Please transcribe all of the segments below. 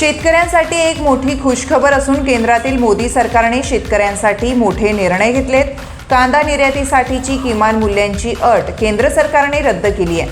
शेतकऱ्यांसाठी एक मोठी खुशखबर असून केंद्रातील मोदी सरकारने शेतकऱ्यांसाठी मोठे निर्णय घेतलेत. कांदा निर्यातीसाठीची किमान मूल्यांची अट केंद्र सरकारने रद्द केली आहे.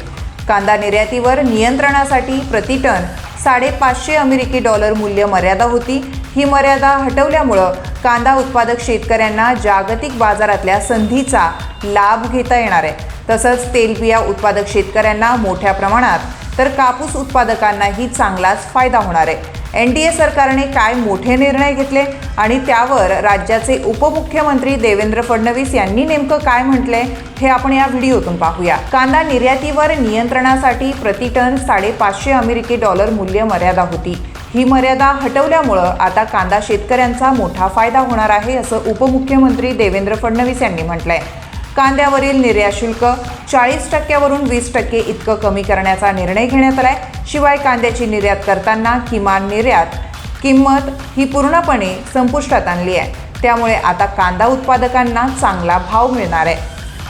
कांदा निर्यातीवर नियंत्रणासाठी प्रतिटन साडेपाचशे अमेरिकी डॉलर मूल्य मर्यादा होती. ही मर्यादा हटवल्यामुळं कांदा उत्पादक शेतकऱ्यांना जागतिक बाजारातल्या संधीचा लाभ घेता येणार आहे. तसंच तेलबिया उत्पादक शेतकऱ्यांना मोठ्या प्रमाणात तर कापूस उत्पादकांनाही चांगलाच फायदा होणार आहे. एन डी ए सरकारने काय मोठे निर्णय घेतले आणि त्यावर राज्याचे उपमुख्यमंत्री देवेंद्र फडणवीस यांनी नेमकं काय म्हटलंय हे आपण या व्हिडिओतून पाहूया. कांदा निर्यातीवर नियंत्रणासाठी प्रतिटन साडेपाचशे अमेरिकी डॉलर मूल्य मर्यादा होती. ही मर्यादा हटवल्यामुळं आता कांदा शेतकऱ्यांचा मोठा फायदा होणार आहे असं उपमुख्यमंत्री देवेंद्र फडणवीस यांनी म्हटलंय. कांद्यावरील निर्यात शुल्क चाळीस टक्क्यावरून वीस टक्के इतकं कमी करण्याचा निर्णय घेण्यात आलाय. शिवाय कांद्याची निर्यात करताना किमान निर्यात किंमत ही पूर्णपणे संपुष्टात आणली आहे. त्यामुळे आता कांदा उत्पादकांना चांगला भाव मिळणार आहे.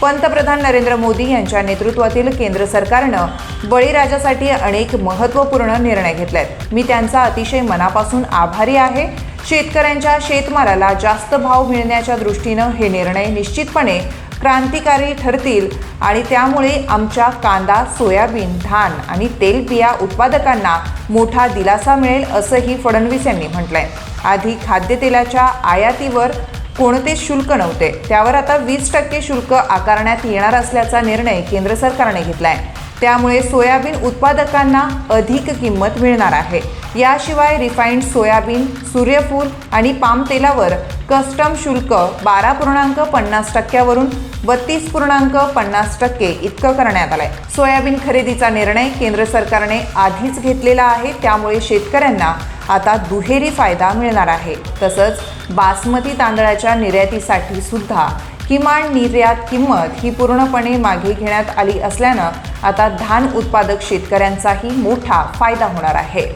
पंतप्रधान नरेंद्र मोदी यांच्या नेतृत्वातील केंद्र सरकारनं बळीराजासाठी अनेक महत्त्वपूर्ण निर्णय घेतलेत. मी त्यांचा अतिशय मनापासून आभारी आहे. शेतकऱ्यांच्या शेतमालाला जास्त भाव मिळण्याच्या दृष्टीनं हे निर्णय निश्चितपणे क्रांतिकारी ठरतील आणि त्यामुळे आमच्या कांदा सोयाबीन धान आणि तेलबिया उत्पादकांना मोठा दिलासा मिळेल असंही फडणवीस यांनी म्हटलंय. आधी खाद्यतेलाच्या आयातीवर कोणतेच शुल्क नव्हते त्यावर आता वीस टक्के शुल्क आकारण्यात येणार असल्याचा निर्णय केंद्र सरकारने घेतला आहे त्यामुळे सोयाबीन उत्पादकांना अधिक किंमत मिळणार आहे. याशिवाय रिफाईंड सोयाबीन सूर्यफूल आणि पाम तेलावर कस्टम शुल्क बारा पूर्णांक पन्नास टक्क्यावरून बत्तीस पूर्णांक पन्नास टक्के इतकं करण्यात आलंय. सोयाबीन खरेदीचा निर्णय केंद्र सरकारने आधीच घेतलेला आहे. त्यामुळे शेतकऱ्यांना आता दुहेरी फायदा मिळणार आहे. तसंच बासमती तांदळाच्या निर्यातीसाठी सुद्धा किमान निर्यात किंमत ही पूर्णपणे मागे घेण्यात आली असल्यानं आता धान उत्पादक शेतकऱ्यांचाही मोठा फायदा होणार आहे.